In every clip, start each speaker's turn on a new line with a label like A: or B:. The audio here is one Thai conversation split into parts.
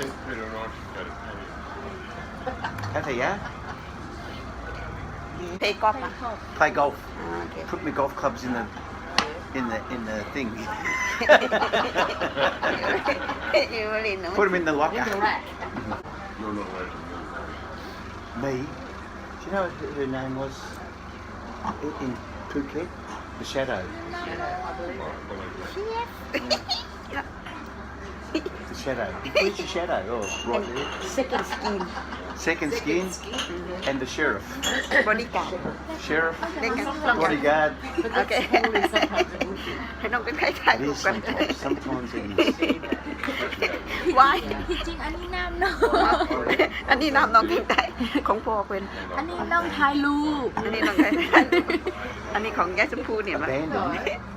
A: think Peter and Archie got it paid.
B: พัทยา
C: เพย์กอล์ฟอะ
B: play golf
C: อ่าโอเค
B: put my golf clubs in the in the in the thing
C: อยู่ลินนะ
B: put them in the locker
A: You're not allowed to
B: me do you know what her name was in, in Phuket the shadow the shadow where's the shadow oh right there
C: second skin
B: second skin and the sheriff
C: บริการ
B: sheriff
C: เล่นกันลองกัน
B: bodyguard
C: โอเคให้น้องเป็นใครถ่าย
B: it
C: รูป
B: is
C: กัน
B: sometimes sometimes it is
C: วาย
D: ที่จริงอันนี้น้ำเนาะ
C: อันนี้น้ำน้องเก่งใจของพ่อเพิ่น
D: อันนี้น้องถ่ายรูป
C: อันนี้น้องไก่ถ่ายรูปอันนี้ของยายชมพูเนี่ยมา
B: abandoned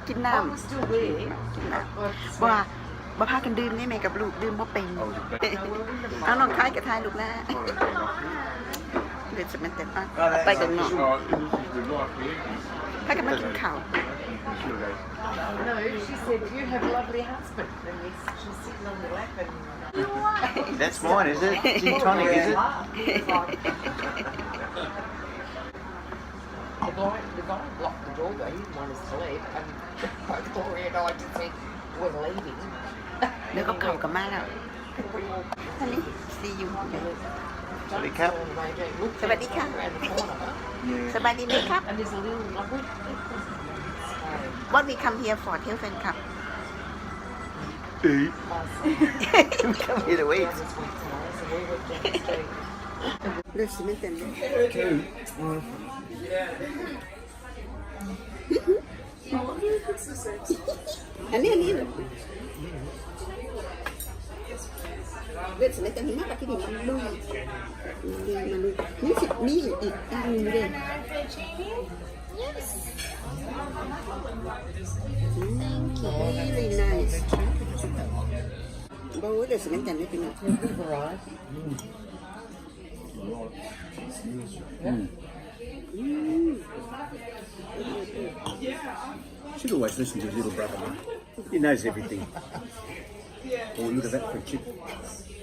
C: กินน้ำกินน้ำบ่ว่า บ่พากันดื่มได้ไหมกับลูกดื่มบ่เป็นเอาน้องคายกับทายลูกแล้วเดี๋ยวจะมันเต็มอะไปกันเนาะ
A: Oh, this is the right here.
C: ถ้ากันมากินข้าว
E: No, she said, you have a lovely husband. And he's, she's sitting on the lap and...
B: that's mine is it gin tonic is it
E: The guy, the guy blocked the door though, he didn't want us to leave. And both Gloria and I just said, we're leaving.
C: เดี๋ยวก็เข้าวกับมาแล้วอันนี้ซียู
B: สวัสดีครับ
E: Turn around and looked
C: So, Vadika.
E: around the corner.
C: สบายดีไหมครับ
E: And there's a little lovely... So,
C: What we come here for เที่ยวแฟนคลับ
B: eat
E: my son
B: come here to eat
E: was with today, so we went down the street.
C: เลือดซีเมนต์เต็มเลยอันนี้อันนี้เลือดซีเมนต์เต็มมากกว่าที่นี่มันลุยมันลุยมันลุยนี่สินี่อีกอันหนึงเลย Really nice บ่เลือดซีเมนต์เต็มเลยพี่น้อง
E: Right.
B: should always listen to his little brother man. he knows everything oh look at that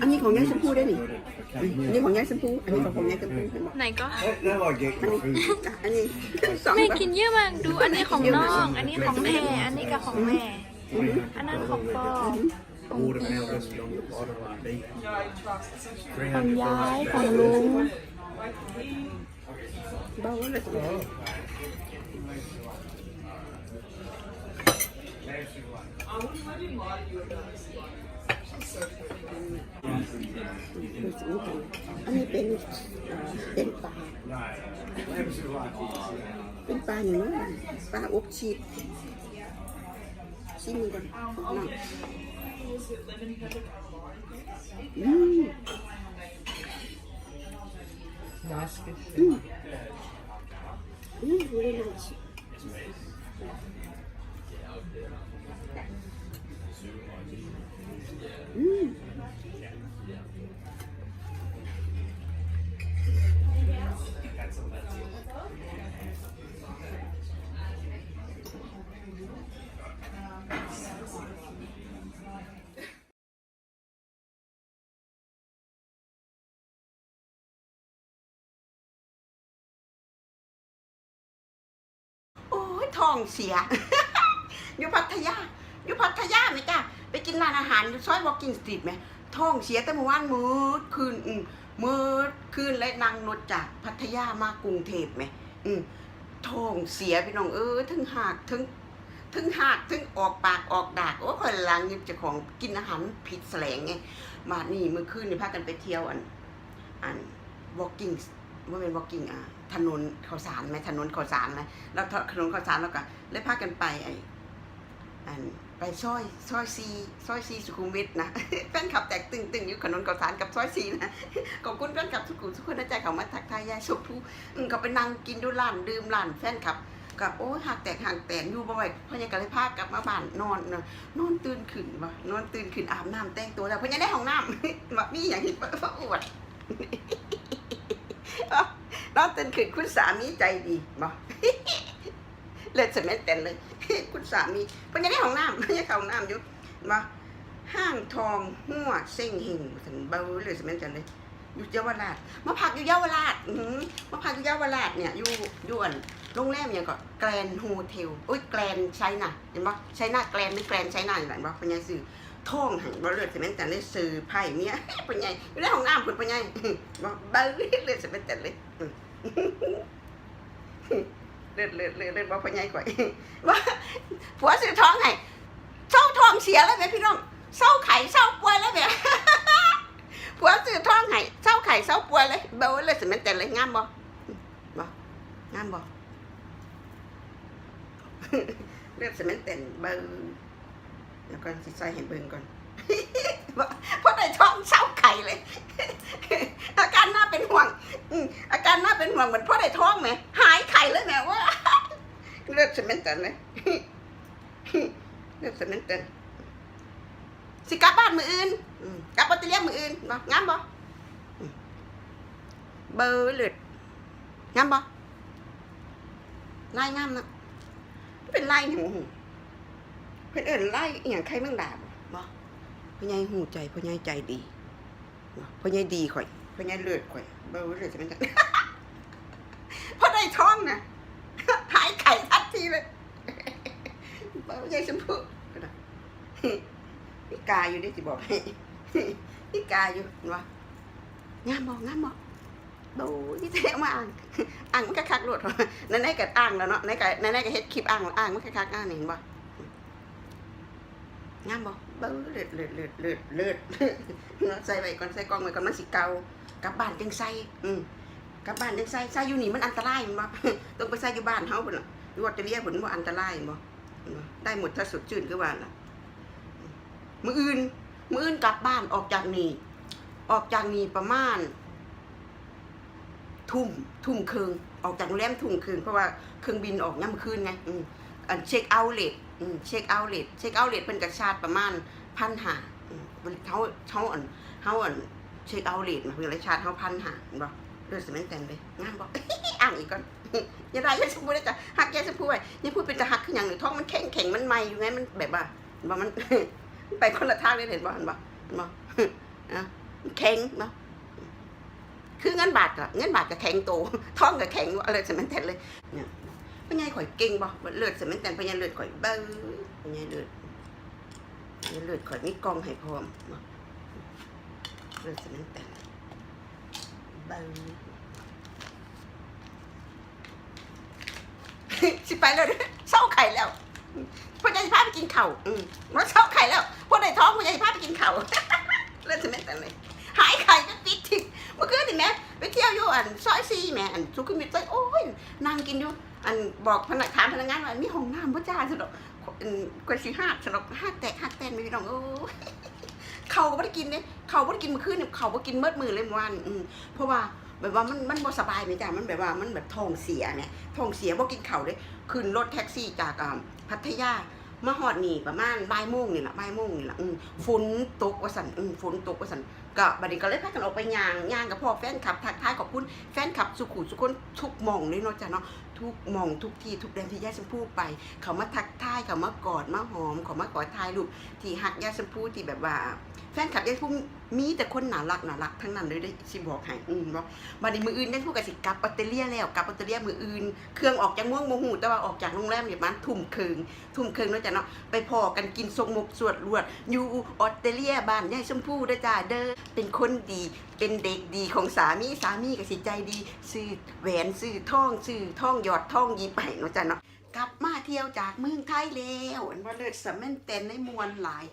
C: อันนี้ของยายชมพูได้นี่อันนี้ของยายชมพูอันนี้ของของยายชมพูเห็นบอก
D: ไหนก็
B: no I get
C: อัน
B: your
C: นี้
B: food
C: อะอันนี้สอง
D: แม่
C: แบบ
D: กินเยอะมากดูอันนี้ของน้อง อันนี้ของแม่ อันนี้ก็ของแม่ อันนั้นของปอ
B: watermelon recipe on the bottom of the
F: No, I trust essentially.
D: ของยายของลุง
F: Like he
C: เบาเลยสอง
F: I wouldn't let him lie to you about this life. She's so pretty.
C: อันนี้เป็นเอ่อเป็นปลา เป็นปลาอย่างนี้ปลาอบชีสชิมมันก่อนน้ำ
F: Was it lemon pepper calamari?
C: อืม
E: Nice fish.
C: อืม ท้องเสีย อยู่พัทยา อยู่พัทยาไหมจ้ะไปกินร้านอาหารอยู่ซอยวอล์กิ้งสตรีทไหมท้องเสียแต่เมื่อวานมืดคืนอืมมืดคืนและนั่งรถจากพัทยามากรุงเทพไหมอืมท้องเสียพี่น้องเออถึงหากถึงถึงหากถึงออกปากออกดากโอ้คนลังยิบจ้าของกินอาหารผิดแสลงไงมานี่เมื่อคืนนี่พากันไปเที่ยวอันอัน walking ว่าเป็น walking อะถนนข้าวสารไหมถนนข้าวสารไหมแล้วถนนข้าวสารแล้วก็เลยพากันไปไอ้อันไปซอยซอยซีซอยซีสุขุมวิทนะแฟนขับแตกตึงตึงอยู่ถนนข้าวสารกับซอยซีนะขอบคุณแฟนคลับสุขุมทุกคนนะใจเขามาทักทายยายชมพู่อืมก็ไปนั่งกินดูร้านดื่มร้านแฟนคลับกับโอ้ยหักแตกห่างแตนอยู่บ่อยพ่อยังก็เลยพากลับมาบ้านนอนนอนอนตื่นขึ้นวะนอนตื่นขึ้นอาบน้ำแต่งตัวแล้วพ่อยังได้ห้องน้ำว่ามีอย่างที่ปิดอวด นอนตื่นขึ้นคุณสามีใจดีบ่เลยสมัยแต่นเลย คุณสามีเพ่อยังได้ห้องน้ำเพ่อยังเข้าห้องน้ำอยู่บ่ห้างทองหัวเส้งหิงถึงเบาเลยสมัยแต่นเลยอยู่เยาวราชมาพักอยู่เยาวราชมาพักอยู่เยาวราชเนี่ยอยู่ยู่อันโรงแรมอย่างก็แกรนโฮเทลอุ้ยแกรนไชน่ะเห็นปะไชน่าแกรนหรือแกรนไชน่าอย่างไรบ่ปัญญาสื่อท่องหันบ่เลือดเสม็นแต่เลยสื่อไพ่เมียปัญญาอยู่ในห้องน้ำคุณปัญญาบ่เบ้าเลือดเสม็นแต่เลย เลือดเลือดเลือดเลือดบ่ปัญญาก่อยว่าผัวซื้อท้องให้เศร้าท้องเสียแล้วไหมพี่น้องเศร้าไข่เศร้าป่วยแล้วไหมผัวซื้อท้องให้เศร้าไข่เศร้าป่วยเลยเบาเลยสมัยแต่เลยงามบ่บ่งามบ่เลือดสมัยแต่เบาแล้วก็สิใส่ให้เบิ่งก่อน เพราะได้ท้องเศร้าไข่เลย อาการน่าเป็นห่วงอาการน่าเป็นห่วงเหมือนพราะได้ท้องไหมหายไข่เลยแม่ว่าเลือดสมัยแต่เลยเลือดสมัยแต่สิกลับบ้านมืออื่นกลับออสเตเลียมืออื่นบ่งามบ่เบอร์เลือดงามบ่ไล่งามนะเป็นไล่หนูเพิ่นเอิ้นไล่อย่างใครเมืองดาบ พ่อใหญ่หูใจพ่อใหญ่ใจดีพ่อใหญ่ดีข่อยพ่อใหญ่เลือดข่อยเบอร์เลือดจะเป็นจังพ่อได้ท้องนะหายไข่ทันทีเลยเบอร์ใหญ่ชมพูก็ได้พี่กาอยู่ดิสิบอกให้พี่กาอยู่เห็นปะงามบอกงามบอกดูที่เทมาอ่างอ่างมันก็คักรวดนั่นไอ้กับอ่างแล้วเนาะนั่นก็นั่นไอ้ก็เฮ็ดคลิปอ่างอ่างมันก็คักอ่างเห็นปะ งามบอกเบ้เลือดเลือดเลือดเลือดเลือดเนาะใส่ไว้ก่อนใส่กล่องไว้ก่อนมันสิเกากลับบ้านจังใส่อืมกลับบ้านจังใส่ใส่อยู่นี่มันอันตรายม่นบ่ต้องไปใส่อยู่บ้านเฮาพุ่นล่ะอยู่ออสเตรเลียพุ่นบ่อันตรายบ่ได้หมดถ้าสดชื่นคือว่าล่ะมืออื่นมืออื่นกลับบ้านออกจากนี่ออกจากนี่ประมาณ ทุ่มทุ่มครึ่งออกจากโรงแรมทุ่มครึ่งเพราะว่าเครื่องบินออกย่ำคืนไงอืมอันเช็คเอาท์เลท เช็คเอาท์เลทเช็คเอาท์เลทเป็นกับชาติประมาณพันหาเขาเขาอันเขาอันเช็คเอาท์เลทมาเป็นไรชาติเขาพันหาเห็นบ่เลือดสมัยแต่งเลยงามบ่อ่างอีกก่อนอย่าได้ยังสมพูดได้จ้ะหักแกสมพูดไว้ยังพูดเป็นจะหักขึ้นอย่างหนึ่งท้องมันแข็งแข็งมันไม่อยู่ไงมันแบบว่าเห็นบ่มันไปคนละทางเลยเห็นบ่เห็นบ่เห็นบ่อะแข็งเนาะคือเงินบาทอะเงินบาทกับแข็งโตท้องกับแข็งอะไรสมันแทนเลยเนี่ย พ่อใหญ่ข่อยเก่งบ่เลือดสมันแทนพ่อใหญ่เลือดข่อยเบิ้งพ่อใหญ่เลือดพ่อใหญ่เลือดข่อยมีกองให้พร้อมเลือดสมันแทนเบิ้งสิไปแล้วเด้อเศร้าไข่แล้วพ่อใหญ่สิพาไปกินเข้าอืมว่าเศร้าไข่แล้วพ่อได้ท้องพ่อใหญ่สิพาไปกินเข้าเล่นสมัยแต่เลยหายไข่ก็ติดทิศเมื่อคืนนี่แม่ไปเที่ยวอยู่อันซอยซีแม่อันสุขุมวิทซอยโอ้ยนั่งกินอยู่ อันบอกพนักถามพนักงานว่ามีห้องน้ำพ่จ้าสนอกอันกว่าสิห้าสนอกห้าแตกห้าแตนไม่พี่น้องโอ้เขาก็ไม่ได้กินเนี่ยเขาไม่ได้กินมื่อคืนเนี่ยเขาก็กินเมื่อมือเลยเมื่อวันอืมเพราะว่าแบบว่ามันมันบ่สบายไหมจ้ะมันแบบว่ามันแบบท้องเสียเนี่ยท้องเสียบ่กินเข้าเลยขึ้นรถแท็กซี่จากพัทยามาหอดนี่ประมาณบ่ายโมงนี่แหละบ่ายโมงนี่แหละฝนตกว่าสันฝนตกว่าสันก็บัดนี้ก็เลยพากันออกไปย่างย่างกับพ่อแฟนคลับทักทายขอบคุณแฟนคลับสุขุสุคนทุกมองเลยเนาะจ้ะเนาะ ทุกมองทุกที่ทุกแดนที่ย่าชมพู่ไป เขามาทักทายเขามากอดมาหอม เขามากอดทายลูกที่หักย่าชมพู่ที่แบบว่า แฟนคลับย่าชมพู่มีแต่คนหนารักหนารักทั้งนั้นเลยได้สิบอกให้อืมบ่บัดนี้มืออื่นย่าชมพู่ก็สิกลับออสเตรเลียแล้วกลับออสเตรเลียมืออื่นเครื่องออกจากม่วงโมหูแต่ว่าออกจากโรงแรมอยู่ประมาณทุ่มเครึ่งทุ่มเครึ่งเนาะจ้ะเนาะไปพอกันกินทรงมกสวดรวดอยู่ออสเตรเลียบ้านยาชมพู่ด้อจ้าเด้อเป็นคนดีเป็นเด็กดีของสามีสามีก็สิใจดีซื้อแหวนซื้อทองซื้อทองหยอดทองยิบให้เนาะจ้ะเนาะกลับมาเที่ยวจากเมืองไทยแล้วอันว่าเลิศสมเม่นเต็นในมวลหลาย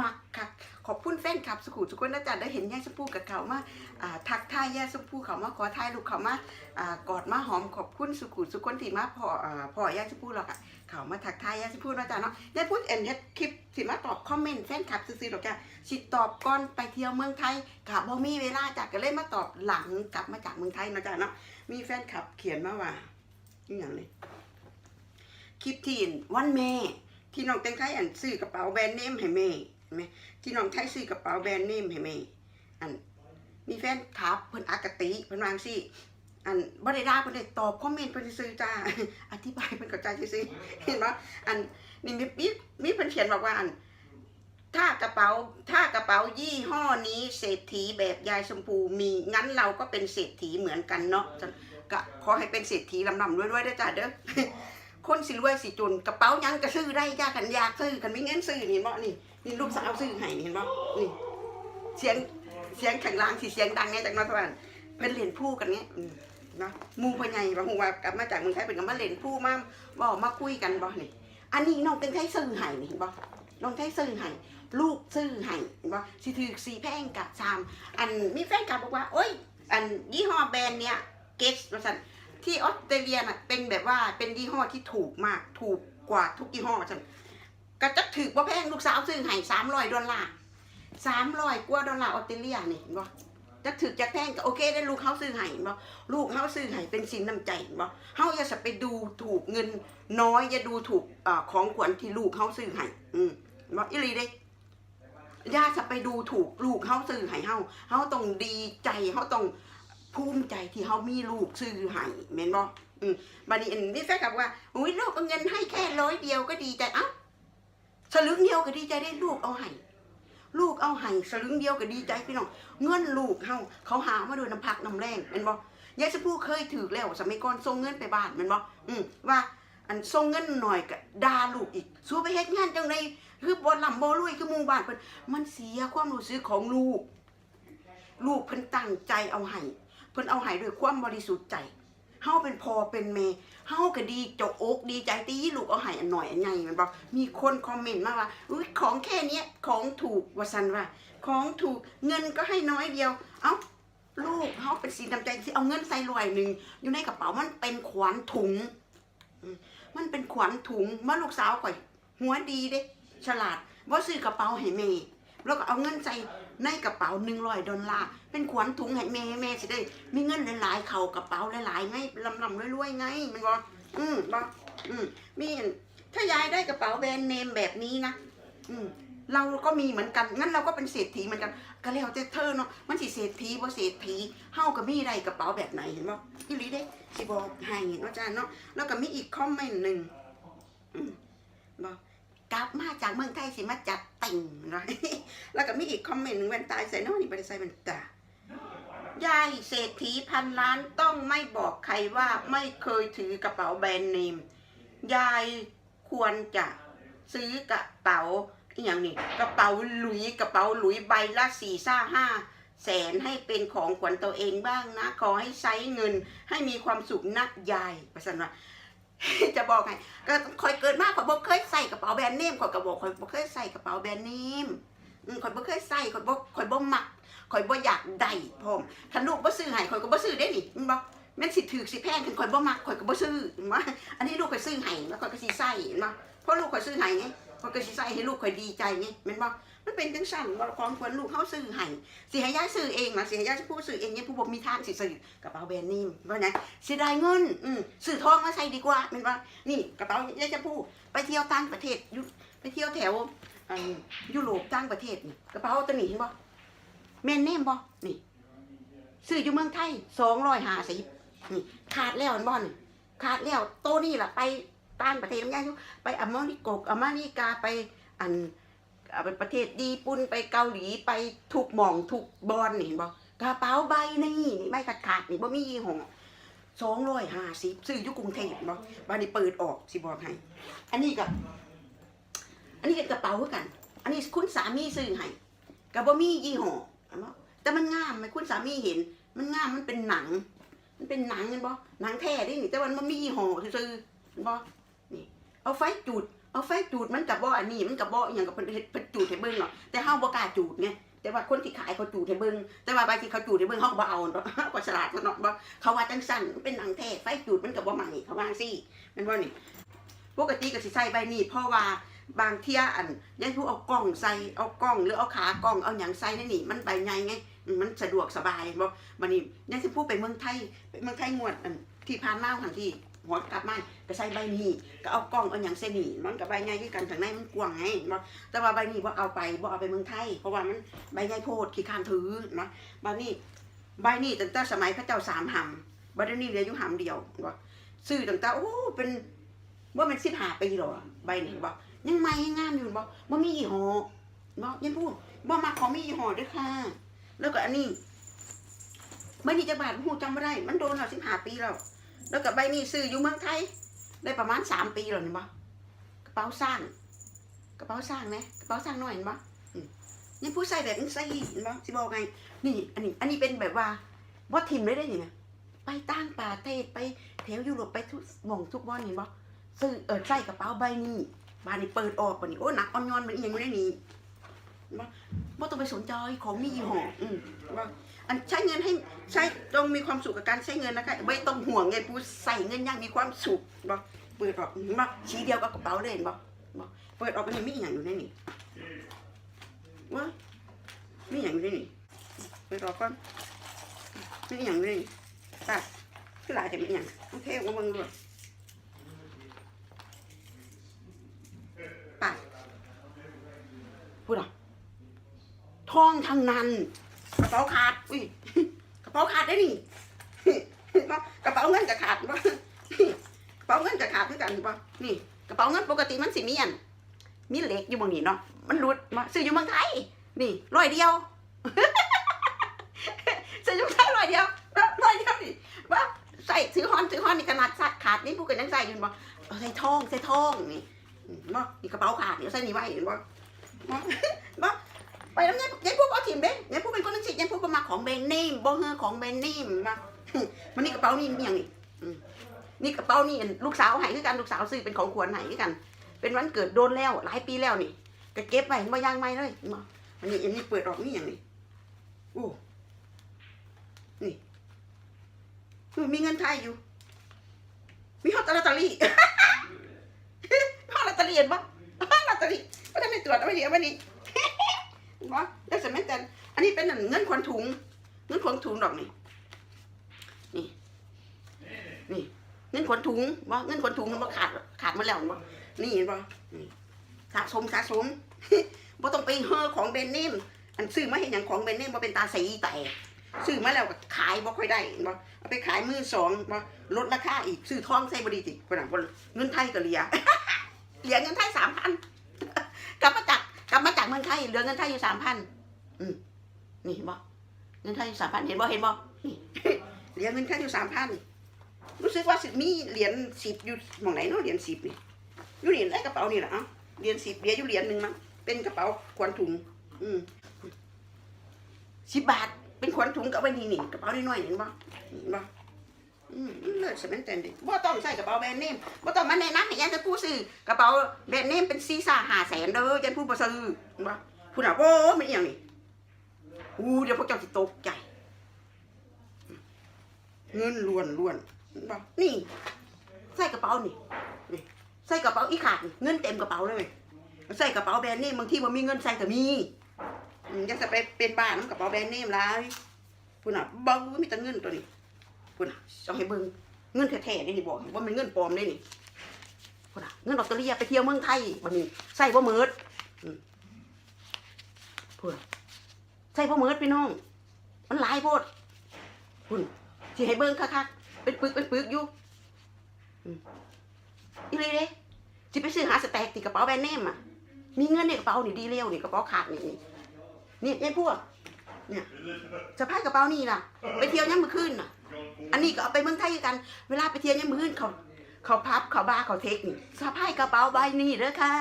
C: มักคักขอบคุณแฟนคลับสุขุสุขคนนะจ๊ะได้เห็นยายชมพู่กับเขามาทักทายยายชมพู่เขามาขอถ่ายรูปเขามากอดมาหอมขอบคุณสุขุสุขคนที่มาพออ่าพอยายชมพู่หรอกอะเขามาทักทายยายชมพู่นะจ๊ะเนาะยายพูดเอ็นเฮ็ดคลิปสิมาตอบคอมเมนต์แฟนคลับซื่อๆหรอกจ้ะสิตอบก่อนไปเที่ยวเมืองไทยค่ะบ่มีเวลาจ้ะก็เลยมาตอบหลังกลับมาจากเมืองไทยนะจ๊ะเนาะมีแฟนคลับเขียนมาว่าอย่างนี้คลิปที่วันแม่ที่น้องแตงไทยอันซื้อกระเป๋าแบรนด์เนมให้แม่เห็น ไหมที่น้องไทยซื้อกระเป๋าแบรนด์เนมให้แม่อันมีแฟนทับเพิ่นอากติเพิ่นวาจั่งสิอันบ่ได้ด่าเพิ่นได้ตอบคอมเมนต์เพิ่นซื่อจ้าอธิบายเพิ่นเข้าใจซื่อเห็นบ่อันนี่มีมีมีเพิ่นเขียนบอกว่าอันถ้ากระเป๋าถ้ากระเป๋ายี่ห้อนี้เศรษฐีแบบยายชมพูมีงั้นเราก็เป็นเศรษฐีเหมือนกันเนาะก็ขอให้เป็นเศรษฐีลำๆรวยด้วยจ้าเด้อ คนสิรวยสิจนกระเป๋ายังก็ซื้อได้จ้ากันยากซื้อกันไม่เงินซื้อนี่บ่นี่นี่ลูกสาวซื้อให้นี่เห็นบ่นี่เสียงเสียงแข็งแรงสิเสียงดังไงจากนอยเพราะว่าเพิ่นเล่นผู้กันเนี้ยเนาะมูพ่อใหญ่บ่ฮู้ว่ากลับมาจากเมืองไทยเป็นก็มาเล่นผู้มาบ่มาคุยกันบ่นี่อันนี้น้องเป็นไทยซื้อให้นี่เห็นบ่น้องไทยซื้อให้ลูกซื้อให้เห็นบ่สิถือสีแพงกับชามอันมีแฟนคลับบอกว่าโอ้ยอันยี่ห้อแบรนด์เนี้ยเกสว่าซั่น ที่ออสเตรเลียน่ะเป็นแบบว่าเป็นยี่ห้อที่ถูกมากถูกกว่าทุกยี่ห้อฉันก็จะถือว่าแพงลูกสาวซื้อให้สามร้อยดอลลาร์สามร้อยกว่าดอลลาร์ออสเตรเลียนี่เห็นบ่จะถือจะแพงก็โอเคได้ลูกเขาซื้อให้เห็นบ่ลูกเขาซื้อให้เป็นสินน้ำใจเห็นบ่เฮาอย่าจะไปดูถูกเงินน้อยอย่าดูถูกอของขวัญที่ลูกเขาซื้อให้อืมเห็นบ่อีหลีเด้ย่าจะไปดูถูกลูกเขาซื้อให้เฮาเฮาต้องดีใจเฮาต้อง ภูมิใจที่เขามีลูกซื้อให้แม่นบอืมบัดนี้อันนี่แฟนกับว่าอุ้ยลูกเอาเงินให้แค่ร้อยเดียวก็ดีใจเอ้าสลึงเดียวก็ดีใจได้ลูกเอาให้ลูกเอาให้สลึงเดียวก็ดีใจพี่น้องเงินลูกเฮาเขาหามาโดยน้ำพักน้ำแรงแม่นบ่ยายสะพูเคยถือแล้วสมัยก่อนส่งเงินไปบ้านแม่นบ่อืมว่าอันส่งเงินหน่อยก็ด่าลูกอีกสู้ไปเฮ็ดงานจังไดคือบ่ลำบ่รวยคือมู่บ้านเพิ่นมันเสียความรู้สึกของลูก ลูกเพิ่นตั้งใจเอาให้ เพิ่นเอาให้ด้วยความบริสุทธิ์ใจเฮาเป็นพ่อเป็นแม่เฮาก็ดีเจาอกดีใจตีลูกเอาให้อันหน่อยอันใหญ่มันบ่มีคนคอมเมนต์มาว่าอุ้ยของแค่เนี้ยของถูกว่าซันว่า ของถูกเงินก็ให้น้อยเดียว เอ้าลูกเฮาเป็นสีน้ำใจที่เอาเงินใส่ร้อยหนึ่งอยู่ในกระเป๋ามันเป็นขวานถุง มันเป็นขวานถุงมาลูกสาวข่อย หัวดีเด้ ฉลาดว่าซื้อกระเป๋าให้แม่แล้วก็เอาเงินใส่ ในกระเป๋าหนึ่งร้อยดอลลาร์เป็นขวัญถุงให้แม่แม่สิได้ มีเงินหลายๆ เข่ากระเป๋าหลายๆไงลำลำๆรวยๆไงมันบอกอืมบอกอืมมีถ้ายายได้กระเป๋าแบรนด์เนมแบบนี้นะอืมเราก็มีเหมือนกัน งั้นเราก็เป็นเศรษฐีเหมือนกัน ก็แล้วแต่เธอเนาะ มันสิเศรษฐีบ่เศรษฐีเฮาก็มีได้กระเป๋าแบบไหนเห็นบ่อีหลีเด้สิบอกให้เนาะจ้าเนาะ แล้วก็มีอีกคอมเมนต์หนึ่งอืมบอ กลับมาจากเมืองไทยสิมาจัดแต่งนะแล้วก็มีอีกคอมเมนต์หนึ่งแว่นตาใส่น้อนี่บ่ได้ใส่แว่นตายายเศรษฐีพันล้านต้องไม่บอกใครว่าไม่เคยถือกระเป๋าแบรนด์เนม ยายควรจะซื้อกระเป๋าอย่างนี้กระเป๋าหลุยกระเป๋าหลุยใบละสี่ซ่าห้าแสนให้เป็นของขวัญตัวเองบ้างนะ ขอให้ใช้เงินให้มีความสุขนะยายประสันว่า จะบอกไงก็คอยเกิดมากขอยบ่เคยใส่กระเป๋าแบรนด์เนมขอยก็บอกขอยบ่เคยใส่กระเป๋าแบรนด์เนมอืมขอยบ่เคยใส่ขอยบ่ขอยบ่มักข่อยบ่อยากได้พร้อมคันลูกบ่ซื้อให้ข่อยก็บ่ซื้อได้นี่มันบ่แม่นสิถือสิแพงคันข่อยบ่มักข่อยก็บ่ซื้อเห็นอันนี้ลูกข่อยซื้อให้แล้วข่อยก็สิใส่เห็นบ่เพราะลูกข่อยซื้อให้ไงข่อยก็สิใส่ให้ลูกข่อยดีใจไงแม่นบ่ มันเป็นจังซั่นบ่ของควรลูกเฮาซื้อให้สิให้ยายซื้อเองนะสิให้ยายผู้ซื้อเองเนี่ยผู้บ่มีทางสิซื้อกระเป๋าแบรนด์เนมว่าไงสิได้เงินอืมซื้อทองมาใส่ดีกว่าแม่นบ่า นี่กระเป๋ายายจะพูไปเที่ยวต่างประเทศยู่ไปเที่ยวแถวยุโรปต่างประเทศนี่กระเป๋าตัวนี้เห็นบ่แมนแนมบ่นี่ซื้ออยู่เมืองไทยสองร้อยห้าสิบนี่ขาดแล้วบ่นี่ขาดแล้วโตนี่ล่ะไปต่างประเทศมันยาไปอเมริกาอเมริกาไปอัน อ่าไปประเทศญี่ปุ่นไปเกาหลีไปทุกหม่องทุกบอนนี่เห็นบ่กระเป๋าใบนี่นี่ใบขาดขาดนี่บ่มียี่ห้อสองร้อยห้าสิบซื้ออยู่กรุงเทพบ่บัดนี้เปิดออกสิบอกให้อันนี้กับอันนี้ก็กระเป๋าคือกัน อันนี้คุณสามีซื้อให้กับบ่มียี่ห้อแต่มันงามไหมคุณสามีเห็น มันงามมันเป็นหนัง มันเป็นหนังเห็นบ่หนังแท้ดินี่แต่ว่ามันบ่มียี่ห้อซื่อเห็นบ่นี่เอาไฟจูด เอาไฟจูดมันกับบ่อันนี้มันกับบ่อหย่างกับเพิ่นเฮ็ดเพิ่นจูดให้เบิ่งเนาะแต่เฮาบ่กล้าจูดไงแต่ว่าคนที่ขายเขาจูดให้เบิ่งแต่ว่าบางทีเขาจูดให้เบิ่งเฮาก็บ่เอาเนาะก็ฉลาดเนาะบ่เขาว่าจังซั่นเป็นหนังแท้ไฟจูดมันก็บ่ใหม่เขาว่าจังซี่แม่นบ่นี่ปกติก็สิใส่ใบนี้เพราะว่าบางเที่ยอันยายผู้เอากล้องใส่เอากล้องหรือเอาขากล้องเอาหยังใส่ในนี่มันใบใหญ่ไงมันสะดวกสบายบ่บัดนี้ยายสิผู้ไปเมืองไทยไปเมืองไทยงวดอันที่ผ่านมาหันที่ หัวกลับมาก็ใส่ใบนี้ก็เอากล้องเอาอย่างเส้นนี่มันกับใบใหญ่คือกันข้างในมันกว้างไงเนาะแต่ว่าใบนี้ว่าเอาไปว่าเอาไปเมืองไทย เพราะว่ามันใบใหญ่โพดขี้คร้านถือเนาะใบนี้ใบนี้ตั้งแต่สมัยพระเจ้าสามหำบัดนี้เหลืออยู่หำเดียวว่าซื้อตั้งแต่โอ้เป็นว่ามันสิบห้าปีหรอใบนี้บอกยังใหม่ยังงามอยู่บอกว่ามียี่ห้อบอกยังพูดบ่มาของมียี่ห้อด้วยค่ะ แล้วก็อันนี้ใบนี้จะบาทหูจำไม่ได้ มันโดนเราสิบห้าปีแล้ว แล้วก็ใบนี้ซื้ออยู่เมืองไทย ได้ประมาณสามปีแล้วนี่บ่กระเป๋าสร้าง กระเป๋าสร้างนะกระเป๋าสร้างน้อยเห็นบ่อืมนี่ผู้ใส่แบบนี้ใส่เห็นบ่สิบอกไง นี่ อันนี้ อันนี้เป็นแบบว่าบ่ทิมเลยได้นี่นะไปต่างประเทศไปแถวยุโรปไปทุกหม่องทุกวันเห็นบ่ซื้อเออใส่กระเป๋าใบนี้บานนี้เปิดออกบ่นี่โอ้หนักอ่อนยอนมันอียังอยู่ในนี้นบ่บ่ต้องไปสนใจของมียี่ห้ออืมว่า อันใช้เงินให้ใช้ต้องมีความสุขกับการใช้เงินนะคะ ไม่ต้องห่วงไงผู้ใส่เงินอย่างมีความสุขบ่เปิดออกเห็นบ่สีเดียวกับกระเป๋าเลยเห็นบ่บ่เปิดออกก็ยังมีอย่างอยู่ในนี่วะมีอย่างอยู่ในนี่เปิดออกก่อนมีอย่างอยู่ในนี่ตาคือหลายแต่มีอย่างโอเคว่ามึงด้วยไปพูดอะทองทั้งนั้น กระเป๋าขาด อุ้ย กระเป๋าขาดได้นี่กระเป๋าเงินจะขาดบ่กระเป๋าเงินจะขาดคือกันป่ะนี่ กระเป๋าเงินปกติมันสิมีอันมีเหล็กอยู่บางนี้เนาะ มันหลุดมาซื้ออยู่เมืองไทย นี่ร้อยเดียวซื้ออยู่เมืองไทยร้อยเดียวร้อยเดียวนี่ว่าใส่ถือฮอนถือฮอนนี่ขนาดสัดขาดนี่ผู้กันยังใส่อยู่บ่เอาใส่ทองใส่ทองนี่บ่นี่กระเป๋าขาดนี่เอาใส่นี่ไว้เห็นบ่บ่บ่ ไปแล้วเนี่ยยังพวกเอาถิ่มเด้ยังพวกเป็นคนนึงสิยังพวกก็มาของแบรนด์เนมบ่เฮอของแบรนด์เนมมามันนี่กระเป๋านี่มีอย่างนี้นี่กระเป๋านี่ลูกสาวให้คือกันลูกสาวซื้อเป็นของขวัญให้คือกัน เป็นวันเกิดโดนแล้วหลายปีแล้วนี่ก็เก็บไว้บ่ย่างไม่เลยมาอันนี้อันนี้เปิดออกนี่อย่างนี้โอ้นี่คือมีเงินไทยอยู่ มีฮอตลอตเตอรี่ฮอตลอตเตอรี่เห็นปะฮอตลอตเตอรี่ก็ได้ไม่ตรวจเอาไว้ดีเอาไว้นี่ วะแล้วสมัยกันอันนี้เป็นเงินขวัญถุง เงินขวัญถุงดอกนี่นี่ นี่เงินขนถุงบ่เงินขนถุงมันบ่ขาดขาดมาแล้วบ่นี่เห็นบ่สะสมสะสมบ่ต้องไปเฮอของแบนเนมอันซื้อมาเห็นอย่างของแบนเนมบ่เป็นตาสีแตกซื้อมาแล้วก็ขายบ่ค่อยได้บ่เอาไปขายมือสองบ่ลดราคาอีกซื้อทองใส่บ่ดีติคนน่ะเงินไทยก็เหลือเหลือเงินไทย3,000กลับมาจาก กลับมาจากเมืองไทยเหลือเงินไทยอยู่3,000อืมนี่เห็นบ่เงินไทยอยู่3,000เห็นบ่เห็นบ่นี่เหลือเงินไทยอยู่3,000รู้สึกว่าสิมีเหรียญสิบอยู่หมองไหนเนาะเหรียญสิบนี่อยู่เหรียญได้กระเป๋านี่แหละเอ้าเหรียญสิบเหรียญอยู่เหรียญหนึ่งมั้งเป็นกระเป๋าขวัญถุง อืมสิบบาทเป็นขวัญถุงกับไว้นี่นี่กระเป๋าน้อยๆเห็นบ่เห็นบ่อืม เลิศสมัยแต่เด็กบ่ต้องใส่กระเป๋าแบรนด์เนมบ่ต้องมาแนะนำให้ยายจะกู้ซื้อกระเป๋าแบรนด์เนมเป็นซีซ่าห้าแสนเด้อยันผู้บ่ซื้อบ่ผู้น่ะโอ้มันอีหยังนี่อู้เดี๋ยวพวกเจ้าสิตกใจ เงินล้วนล้วนนบ่นี่ใส่กระเป๋านี่นี่ใส่กระเป๋าอีขาดนี่เงินเต็มกระเป๋าเลยใส่กระเป๋าแบรนด์เนมบางทีมันมีเงินใส่ก็มีอยังจะไปเป็นบ้านน้ำกระเป๋าแบรนด์เนมหลายพุ่นอะบังมีแต่เงินตัวนี้ พุ่นอะเอาให้เบิ่งเงินแท้ๆนี่นี่บอกว่ามันเงินปลอมได้นี่พุ่นอะเงินลอตเตอรี่ไปเที่ยวเมืองไทยวันนี้ใส่บ่เมิดพุ่นอใส่บ่เมิดพี่น้อง มันหลายโพดพุ่นสิให้เบิ่งคักๆเป็นปึกเป็นปึกอยู่อีเลยเด้จะไปซื้อหาสแต็กติกระเป๋าแบรนด์เนมอะมีเงินในกระเป๋านี่ดีเร็วนี่กระเป๋าขาดนี่นี่นี่ยายพวก เนี่ยสะพายกระเป๋านี่ล่ะ ไปเที่ยวย่ำมือขึ้นน่ะ อันนี้ก็เอาไปเมืองไทยกัน เวลาไปเที่ยวย่ำมือขึ้นเขาเขาพับเขาบาเขาเทคสะพายกระเป๋าใบนี้เด้อค่ะ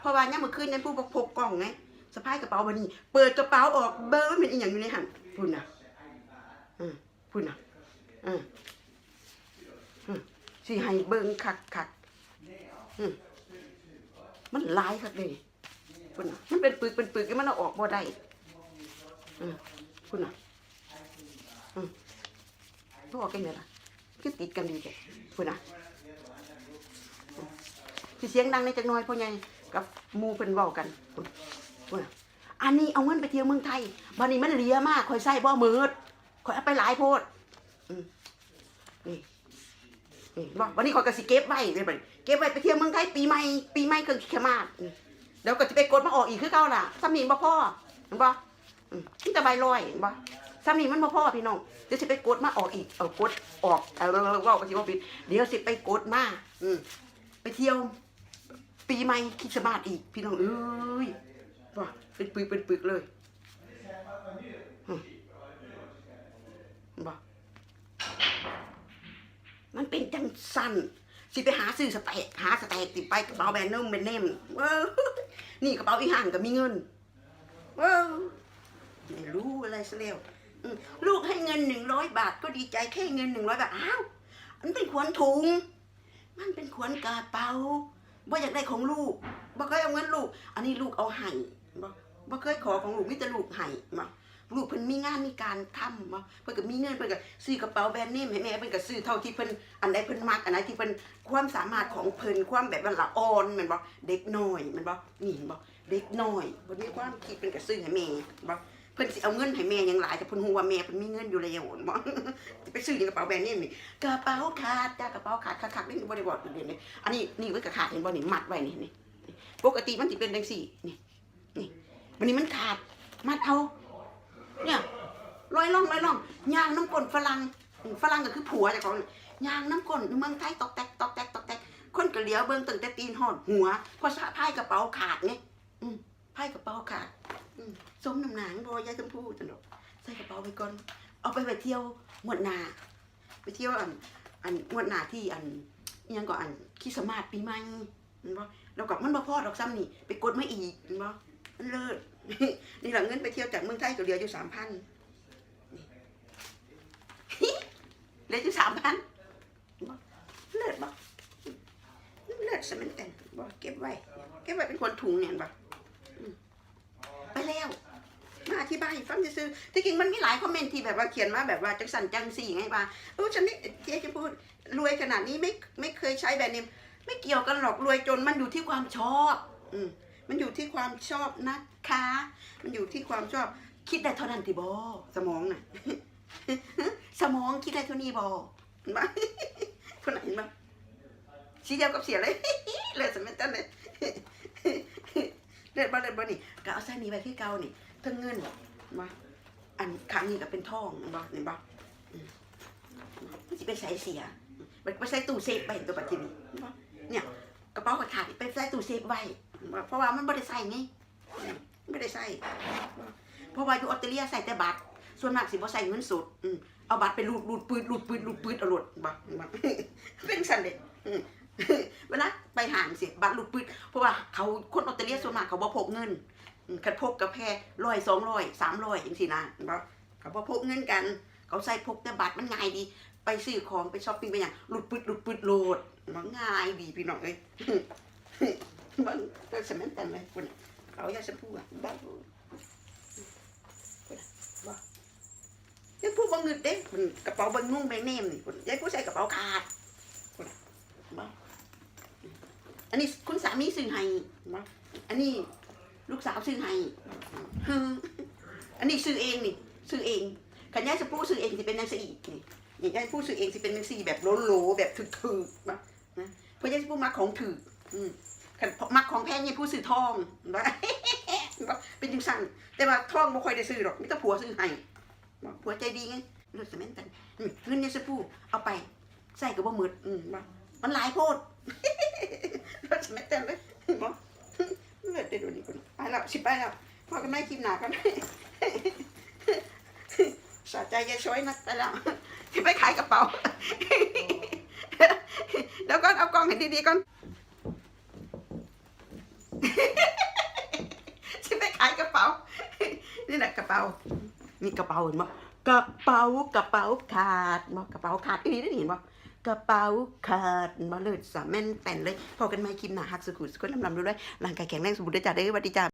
C: เพราะว่าย่ำมือขึ้นยันผู้พกกล่องไงสะพายกระเป๋าใบนี้ เปิดกระเป๋าออกเบอร์มันอีหยังอยู่ในหันพุ่นน่ะอืมพุ่นน่ะอืมอืมสิให้เบิ่งคักคักอืมมันลายคักเลยคุณน่ะมันเป็นปึกเป็นปึกมันเอาออกบ่ได้อืม คุณน่ะอืมบ่ออกกันเนี่ยล่ะคือติดกันดีแกคุณน่ะอืมสิเสียงดังในจักน้อยพ่อใหญ่กับมูเพิ่นเว้ากันคุณคุณน่ะอันนี้เอาเงินไปเที่ยวเมืองไทยบัดนี้มันเลียมากข่อยใส่บ่หมืดข่อยเอาไปหลายโพดอืมนี่นี่บอกวันนี้ขอยกระสิเก็บไว้เลยบันเก็บไว้ไปเที่ยวเมืองไทยปีใหม่ปีใหม่เครื่องขมาดอืมเดี๋ยวก็จะไปกดมาออกอีกคือเก่าล่ะซ้ำนี่บ่พ่อเห็นบ่อื มนี่แต่ใบลอยเห็นบ่ซ้ำนี่มันบ่พ่อพี่น้อง เดี๋ยวสิไปกดมาออกอีก เอากดออกเอาเว้าก็สิบ่ผิด เดี๋ยวสิไปกดมาอืมไปเที่ยว ปีใหม่คริสต์มาสอีก พี่น้องเอ้ยว่เป็นปึกเป็นปึกเลยบ่มันเป็นจังสั้นสิไปหาซื้อสแต็กหาสแต็กติดไปกระเป๋าแบรนด์เนมแบรนด์เนมเว้านี่กระเป๋าอีห่างก็มีเงินเว้า ไม่รู้อะไรซะแล้วลูกให้เงินหนึ่งร้อยบาทก็ดีใจแค่เงินหนึ่งร้อยบาทอ้าวมันเป็นขวนถุง มันเป็นขวนกระเป๋าบ่อยากได้ของลูกบ่เคยเอาเงินลูก อันนี้ลูกเอาให้บ่บ่เคยขอของลูกมิแต่ลูกให้บ่ลูกเพิ่นมีงานมีการทำมาเพิ่นก็มีเงินเพิ่นก็ซื้อกระเป๋าแบรนด์เนมให้แม่เพิ่นก็ซื้อเท่าที่เพิ่นอันใดเพิ่นมักอันไหนที่เพิ่นความสามารถของเพิ่นความแบบว่าละอ่อนม่นบ่เด็กน้อยม่นบ่นี่เห็นบ่เด็กน้อยเพิ่มีความคิดเพิ่นก็ซื้อให้แม่บ่ เพิ่นสิเอาเงินให้แม่ยังหลายแต่เพิ่นฮู้ว่าแม่เพิ่นมีเงินอยู่แล้วแม่นบ่จะไปซื้อในกระเป๋าแบรนด์เนมนี่กระเป๋าขาดจ้ากระเป๋าขาดคักๆนี่บ่ได้บอกเดี๋ยวนี้อันนี้นี่เพิ่นก็ขาดเห็นบ่นี่มัดไว้นี่นี่ปกติมันสิเป็นจังซี่นี่นี่วันนี้มันขาดมัดเอา เนี่ยลอยล่องลอยล่องยางน้ำก้นฝรั่งฝรั่งก็คือผัวเจ้าของยางน้ำก้นเมืองไทยตอกแตกตอกแตกตอกแตกคนก็เหลียวเบิ่งตั้งแต่ตีนหอดหัวพอสะพายกระเป๋าขาดไงอืมพายกระเป๋าขาด สมน้ำหนังบอยายชมพู่จังดอกใส่กระเป๋าไปก่อน เอาไปไปเที่ยวงวดหนา ไปเที่ยวอัน อันงวดหนาที่อันยังก็อันคริสต์มาสปีใหม่เห็นบ่แล้วก็มันบ่พอดอกซ้ำนี่ ไปกดมาอีกเห็นบ่มันเลิศนี่แหละเงินไปเที่ยวจากเมืองไทยก็เหลืออยู่สามพันเหลืออยู่สามพันเลิศบ่เลิศสมันแต่นบ่เก็บไว้ เก็บไว้เป็นคนถุงเนี่ยบ่อืมไป แล้ว มาอธิบายให้ฟังซื่อๆที่จริงมันมีหลายคอมเมนต์ที่แบบว่าเขียนมาแบบว่าจังสันจังสี่ไงว่าเออฉันไม่เจ๊จะพูดรวยขนาดนี้ไม่ไม่เคยใช้แบรนด์เนมไม่เกี่ยวกันหรอกรวยจนมันอยู่ที่ความชอบ อืมมันอยู่ที่ความชอบนะคะ มันอยู่ที่ความชอบคิดได้เท่านั้นที่บอสมองน่ะสมองคิดได้เท่านี้บอเห็นปะคนไหนเห็นปะสีเดียวกับเสียเลยเลยสมัยตั้นเลย เลือดบ้าเลือดบ้านี่ก็เอาใส่นี้ไปที่เก่านี่ทั้งเงินมาอันครั้งนี้ก็เป็นทองเห็นบ่เห็นบ่อืมมันจะไปใส่เสียมันไปใส่ตู้เซฟไปตัวปัจจุบันเนบ่เนี่ยกระเป๋าขาดไปใส่ตู้เซฟไว้เพราะว่ามันไม่ได้ใส่ไงไม่ได้ใส่เพราะว่าอยู่ออสเตรเลียใส่แต่บัตรส่วนมากสิบ่ใส่เงินสดอืมเอาบัตรไปรูดรูดปืดรูดปืดรูดปืดเอาโลดบ่บ่เป็นสันเด็อืม เวลาไปห่างสิบัตรรูดปืดเพราะว่าเขาคนออสเตรเลียส่วนมากเขาบ่พกเงินอืมคันพกกับแค่ร้อยสองร้อยสามร้อยอย่างสินะบ่เขาบ่พกเงินกัน เขาใส่พกแต่บัตรมันง่ายดี ไปซื้อของไปช้อปปิ้งไปอย่างรูดปืดรูดปืดโหลดมันง่ายดีพี่น้องเอ้ยมันก็สมันตันเลยคุณเขาอยากจะพูดอะบ้ายังพูดบังเงินเด้กระเป๋าบังนุ่งแบงเนมนี่คุณยายผู้ใส่กระเป๋าขาดคุณบ่ อันนี้คุณสามีซื้อให้อันนี้ลูกสาวซื้อให้อันนี้ซื้อเองนี่ซื้อเองขันยายจะพูดซื้อเองสิเป็นนังสีนี่นี่ยายพูดซื้อเองสิเป็นนังสีแบบโลโลแบบถึกๆบ่นะเพราะยายจะพูดมาของถืออืมขันมักของแพงยายพูดซื้อทองบ่บ่เป็นจังสั่นแต่ว่าทองบ่ค่อยได้ซื้อหรอกมีแต่ผัวซื้อให้ผัวใจดีไงรถสมัยตันอืมเงินเนี่ยสปูเอาไปใส่กับบ่หมืดอืมมันหลายโพด รถสมัยตันเลยบอกเลือดเด็ดวันนี้คนไปแล้วสิไปแล้วพอกันไม่คลิปหนากันสะใจยายช่วยนักไปแล้วจะไปขายกระเป๋าแล้วก็เอากล้องให้ดีๆก่อนจะไปขายกระเป๋า นี่แหละกระเป๋านี่กระเป๋าเห็นบ่กระเป๋ากระเป๋าขาดบ่กระเป๋าขาดอีนี่ได้เห็นบ่ กระเป๋าขาดมาเลยสามแม่นแต่นเลยพอกันไหมคลิปหนาหักสุขุสุขลำลำดูด้วยร่างกายแข็งแรงสมบูรณ์ได้จ้าได้สวัสดีจ้า